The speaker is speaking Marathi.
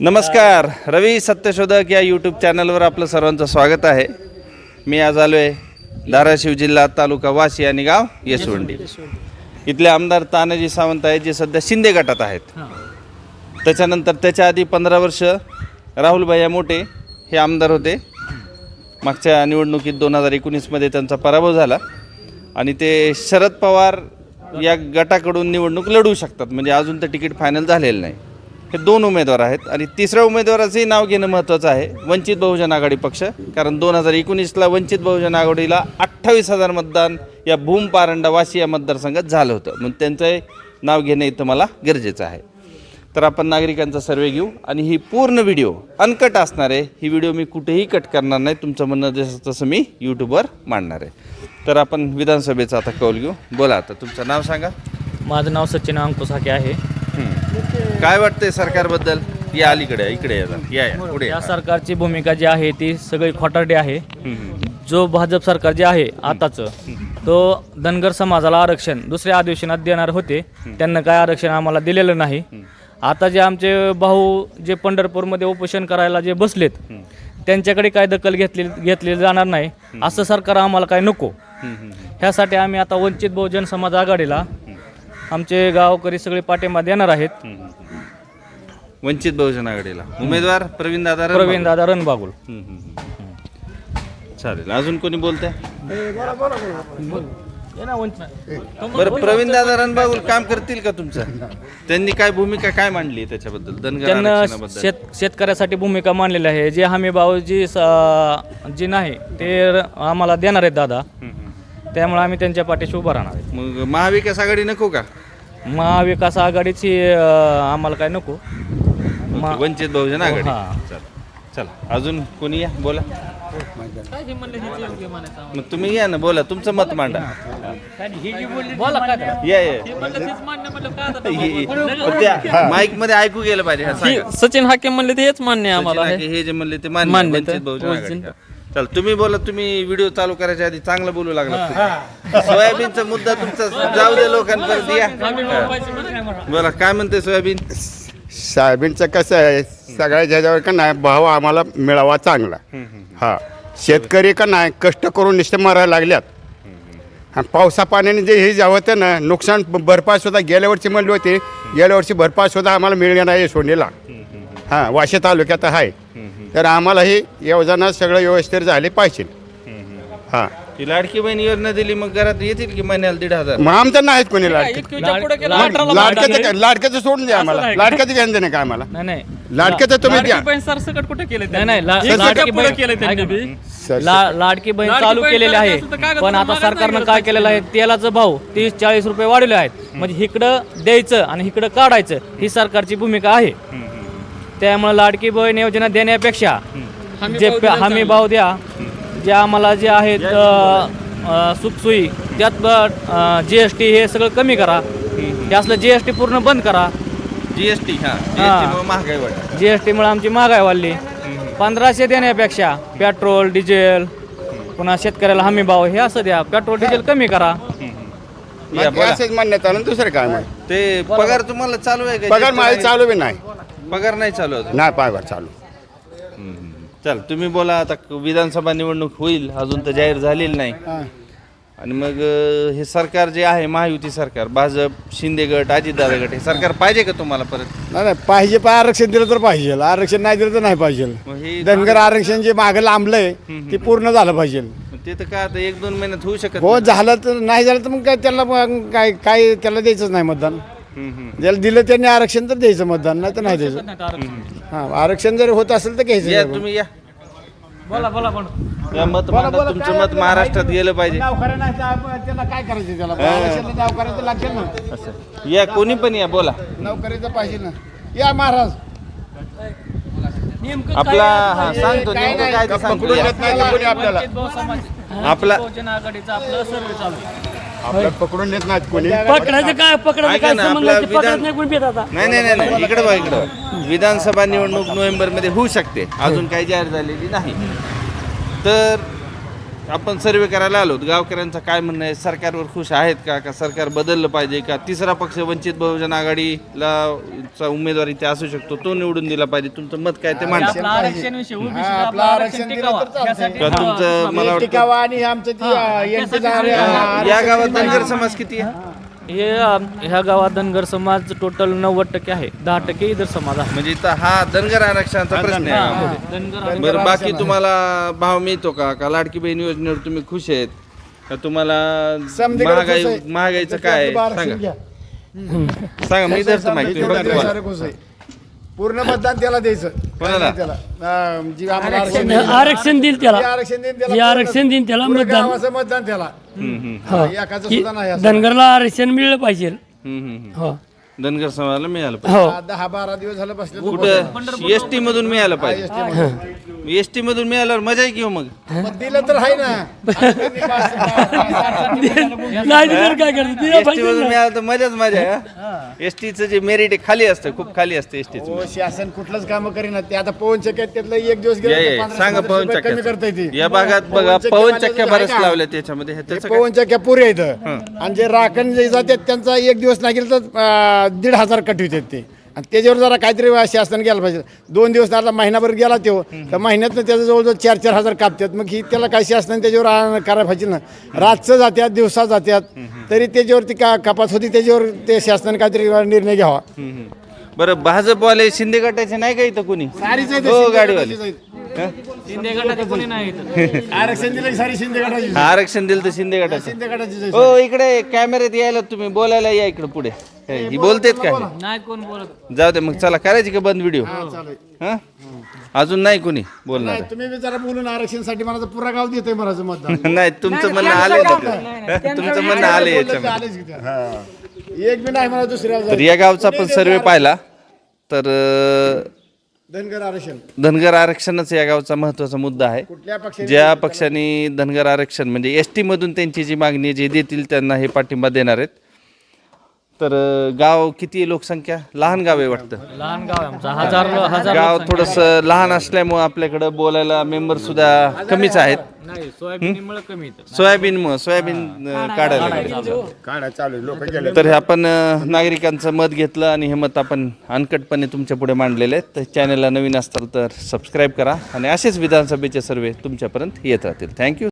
नमस्कार. रवी सत्यशोधक या यूट्यूब चॅनलवर आपलं सर्वांचं स्वागत आहे. मी आज आलो आहे धाराशिव जिल्हा तालुका वाशी आणि गाव येसवंडी. इथले आमदार तानाजी सावंत आहेत जे सध्या शिंदे गटात आहेत. त्याच्यानंतर त्याच्या आधी पंधरा वर्ष राहुल भैया मोठे हे आमदार होते. मागच्या निवडणुकीत दोन हजार एकोणीसमध्ये त्यांचा पराभव झाला. आणि ते शरद पवार या गटाकडून निवडणूक लढवू शकतात. म्हणजे अजून तर तिकीट फायनल झालेलं नाही. हे दोन उमेदवार आहेत आणि तिसऱ्या उमेदवाराचंही नाव घेणं महत्त्वाचं आहे. वंचित बहुजन आघाडी पक्ष कारण दोन हजार एकोणीसला वंचित बहुजन आघाडीला अठ्ठावीस हजार मतदान या भूम पारंडा वाशी या मतदारसंघात झालं होतं. म्हणून त्यांचं नाव घेणं इथं मला गरजेचं आहे. तर आपण नागरिकांचा सर्वे घेऊ आणि ही पूर्ण व्हिडिओ अनकट असणार आहे. ही व्हिडिओ मी कुठेही कट करणार नाही. तुमचं म्हणणं जसं तसं मी यूट्यूबवर मांडणार आहे. तर आपण विधानसभेचा आता कौल घेऊ. बोला आता तुमचं नाव सांगा. माझं नाव सचिन अंकुसाके आहे. काय वाटतंय सरकारबद्दल? या अलीकडे इकडे या जरा. या या. पुढे या. सरकारची भूमिका जी आहे ती सगळी खोटारडी आहे. जो भाजप सरकार जे आहे आताचं तो धनगर समाजाला आरक्षण दुसऱ्या अधिवेशनात देणार होते. त्यांना काय आरक्षण आम्हाला दिलेलं नाही. आता जे आमचे भाऊ जे पंढरपूरमध्ये उपोषण करायला जे बसलेत त्यांच्याकडे काय दखल घेतली घेतली जाणार नाही. असं सरकार आम्हाला काय नको. ह्यासाठी आम्ही आता वंचित बहुजन समाज आघाडीला आमचे गावकरी सगळे पाठिंबा देणार आहेत. वंचित बहुजन आघाडीला. उमेदवार प्रवीण दादा प्रवीण दादा रणबागुल. चालेल. अजून कोणी बोलतंय? बरं प्रवीण दादा रणबागुल काम करतील का तुमचं? त्यांनी काय भूमिका काय मांडली त्याच्याबद्दल? धनगर त्यांना आरक्षणाबद्दल. शेत शेतकऱ्यासाठी भूमिका मांडलेली आहे. जे हमी भाव जी स- जी नाही ते र- आम्हाला देणार आहेत दादा. त्यामुळे आम्ही त्यांच्या पाठीशी उभं राहणार आहे. मग महाविकास आघाडी नको का? महाविकास आघाडीची अं, आम्हाला काय नको. वंचित बहुजन आघाडी. हा. चला चला. अजून कोणी या? बोला. मग तुम्ही या ना बोला. तुमचं मत मांडा. या या. माईकमध्ये ऐकू गेलं पाहिजे हा, सांगा. सचिन हाके म्हणले ते हेच मान्य आहे आम्हाला सचिन आहे हाके हे जे म्हणले ते मान्य मान्य वंचित. बहुजन. आघाडी. चल तुम्ही बोला तुम्ही व्हिडिओ चालू करायच्या आधी चांगलं बोलू लागला सोयाबीनचा मुद्दा तुमचा जाऊ दे लोकांपर्यंत या. बोला काय म्हणते सोयाबीन? सोयाबीनचं कसं आहे सगळ्या ह्याच्यावर का नाही भाव आम्हाला मिळावा चांगला. हा. शेतकरी का नाही कष्ट करून नुसते मारायला लागल्यात. आणि पावसा पाण्याने जे हे जे होतं ना नुकसान भरपाई सुद्धा गेल्या वर्षी म्हणली होती गेल्या वर्षी भरपाई सुद्धा आम्हाला मिळणार नाही सोनेला. हां वाशी तालुक्यात आहे. तर आम्हाला ही योजना सगळं व्यवस्थित झाली पाहिजे. हां. ती लाडकी बहीण योजना दिली मग घरात येतील की महिन्याला दीड हजार? मग आमचं नाहीत कोणी लाडके. लाडक्याचं लाडक्याचं सोडून द्या आम्हाला. लाडक्याचं घ्यायचं नाही का आम्हाला? नाही नाही. लाडक्याचं तुम्ही द्या. लाडकी बहीण सरसकट कुठे केले नाही नाही ला- एकवीसच्या लाडकी पुढे बहीण. केले त्यांनी. ऐका बी. ना. सर- ला- लाडकी बहीण लाडकी चालू बहीण केलेली आहे असेल तर कागद पण आता मागायला सरकारनं काय केलेलं आहे तेलाचं भाव तीस चाळीस रुपये वाढवले आहेत. म्हणजे इकडं द्यायचं आणि इकडं काढायचं ही सरकारची भूमिका आहे. त्यामुळे लाडकी बहीण योजना देण्यापेक्षा जे पे- हमी भाव द्या जे आम्हाला जे आहेत अ, अ, सुखसोयी त्यात जी एस टी हे सगळं कमी करा. असलं जी एस टी पूर्ण बंद करा. जीएसटी हा. हा. जीएसटी मुळे महागाई वाढली. जी एस टीमुळे आमची महागाई वाढली. पंधराशे देण्यापेक्षा पेट्रोल डिझेल पुन्हा शेतकऱ्याला हमी भाव हे असं द्या. पेट्रोल डिझेल कमी करा. बोला. असंच म्हणण्यात आलं दुसरं काय ते पगार तुम्हाला चालू आहे का? पगार माझी? चालू बी नाही. पगार नाही चालू अजून? नाही पगार चालू. चल तुम्ही बोला आता विधानसभा निवडणूक होईल अजून तर जाहीर झालेली नाही. आणि मग अं, हे सरकार जे आहे महायुती सरकार भाजप शिंदे गट अजितदादा गट हे सरकार पाहिजे का तुम्हाला परत? नाही नाही पाहिजे पण आरक्षण दिलं तर पाहिजे. आरक्षण नाही दिलं तर नाही पाहिजे. मग हे धनगर आरक्षण जे मागं लांबलंय ते पूर्ण झालं पाहिजे. मग ते तर काय आता एक दोन महिन्यात होऊ शकत हो नाही. झालं तर नाही झालं तर मग काय त्याला मग काय काय त्याला द्यायचंच नाही मतदान. ज्याला दिलं त्यांनी आरक्षण तर द्यायचं मतदान नाही तर नाही द्यायचं हा आरक्षण जर होत असेल तर या घ्यायचं तुम्ही या. बोला बोला बोला. या मत मांडा. तुमचं मत महाराष्ट्रात गेलं पाहिजे. त्याला काय करायचं त्याला? आरक्षणाला लागेल ना असं. या कोणी पण या बोला. नोकरीचं पाहिजे ना. या महाराज. आपला हा सांगतो नेमकं काय ते सांगतो. पकडून या. देत नाही तर कोणी आपल्याला. आपला आघाडीचा आपलं सर्वे चालू आहे. आपल्याला पकडून देत नाहीत कोणी. पकडायचं काय? पकडायचं ऐका काय ना, संबंध आपला नाही, ते पकडत विधान- नाही कोणी भेट आता? नाही नाही नाही नाही. इकडे बघा इकडे. विधानसभा निवडणूक नोव्हेंबरमध्ये होऊ शकते. अजून काही जाहीर झालेली नाही. तर आपण सर्वे करायला आलो. गावकऱ्यांचं काय म्हणणं आहे? सरकारवर खुश आहेत का? का सरकार बदललं पाहिजे का? तिसरा पक्ष वंचित बहुजन आघाडीला चा उमेदवार इथे असू शकतो. तो निवडून दिला पाहिजे. तुमचं मत काय ते मांडा. आपलं आरक्षण विषय हा, ओबीसी आपलं आरक्षण दिलं तर चालतंय. यासाठी का तुमचं मला वाटतं टिकावा आणि आमचं ती यांचं जे आहे, या गावात धनगर समाज किती आहे? हे ह्या गावात धनगर समाज टोटल नव्वद टक्के आहे. दहा टक्के इतर समाज आहे. म्हणजे इथं हा धनगर आरक्षणाचा प्रश्न आहे. धनगर बरं बाकी तुम्हाला भाव मिळतो का? का लाडकी बहीण योजनेवर तुम्ही खुश आहेत? का तुम्हाला महागाई. महागाईचं काय आहे? सांगा. सांगा मी धरतो माहिती आहे. पूर्ण मतदान त्याला द्यायचं. कोणाला? त्याला. अं, जी आम्हाला आरक्षण देईल. आरक्षण देईल त्याला. आरक्षण देईल जे त्याला आरक्षण देईल त्याला पूर्ण मतदान. गावाचं मतदान त्याला. हा. एकाचं की सुद्धा नाही असं. धनगरला आरक्षण मिळलं पाहिजे. हम्म, हम्म, हम्म. हो. धनगर समाजाला मिळालं पाहिजे. हो दहा बारा दिवस झालं बसले कुठं? एस टी मधून मिळालं पाहिजे. एस टी मधून मिळाल्यावर मजा आहे किंवा मग दिलं तर आहे ना. नाही तर काय करतो? एस टी मधून. मिळालं तर मजाच मजा आहे एस टीचं जे मेरिट आहे खाली असतं खूप खाली असतं एस टीचं हो, शासन कुठलंच काम करीना. ते आता पवन चक्क्यात त्यातलं एक दिवस या, गेलं तर सांगा पवन रुपये कमी करता चक्क्या येते या भागात बघा चक्क्या पवन माझ्या चक्क्या जवळ आहे बऱ्याच का? लावल्या त्याच्यामध्ये. काय? पवन चक्क्या पुरे आहेत. आणि जे राखण जे जातात त्यांचा एक दिवस नाही गेलं तर अं, दीड हजार कट होतात ते. आणि त्याच्यावर जरा काहीतरी शासन गेलं पाहिजे. दोन दिवस आता महिनाभर गेला तो. तर महिन्यातनं त्याचं जवळजवळ चार चार हजार कापतात. मग ही त्याला काही शासन त्याच्यावर करायला पाहिजे ना. रातचं जात्यात दिवसा जात्यात. तरी त्याच्यावरती का कपात होती त्याच्यावर ते शासनाने काहीतरी निर्णय घ्यावा. बरं भाजपवाले शिंदे गटाचे नाही का इथं कोणी? हो गाडीवाले. शिंदे गटाचे कोणी नाही इथं. आरक्षण दिलं की सारी शिंदे गटाची. आरक्षण दिलं तर शिंदे गटाचं. शिंदे गटाचीच आहे. हो इकडे कॅमेऱ्यात यायला तुम्ही बोलायला या इकडे पुढे. हे, ही बोलतेत काय नाही कोण बोलत? जाऊ दे मग चला करायची का बंद व्हिडिओ? हा, चालेल. हा? अजून नाही कोणी बोलणार. नाही तुम्ही बी जरा बोलून आरक्षणसाठी मला पुरा गाव देतोय मतदान नाही तुमचं म्हणणं आलं तुमचं म्हणणं आलं याच्यामध्ये. आलेच की त्या. एक बी नाही मला दुसऱ्या तर या गावचा आपण सर्वे पाहिला तर अं, धनगर आरक्षण. धनगर आरक्षणच या गावचा महत्त्वाचा मुद्दा आहे. पक्षाने ज्या पक्षाने धनगर आरक्षण म्हणजे एस मधून त्यांची जी मागणी आहे, जे देतील त्यांना हे पाठिंबा देणार आहेत. तर गाव किती लोकसंख्या? लहान गाव आहे वाटतं. लहान गाव आहे आमचा. हजार हजार गाव थोडंसं लहान असल्यामुळं आपल्याकडं बोलायला मेंबर सुद्धा कमीच आहेत. नाही सोयाबीनमुळे कमी येतं सोयाबीन मुळे सोयाबीन अं, काढायला लागले. काढा चालू लोक गेले तर हे आपण अ, नागरिकांचं मत घेतलं आणि हे मत आपण अनकटपणे तुमच्यापुढे मांडलेले आहेत तर चॅनलला नवीन असताल तर सबस्क्राईब करा आणि असेच विधानसभेचे सर्वे तुमच्यापर्यंत येत राहतील. थँक्यू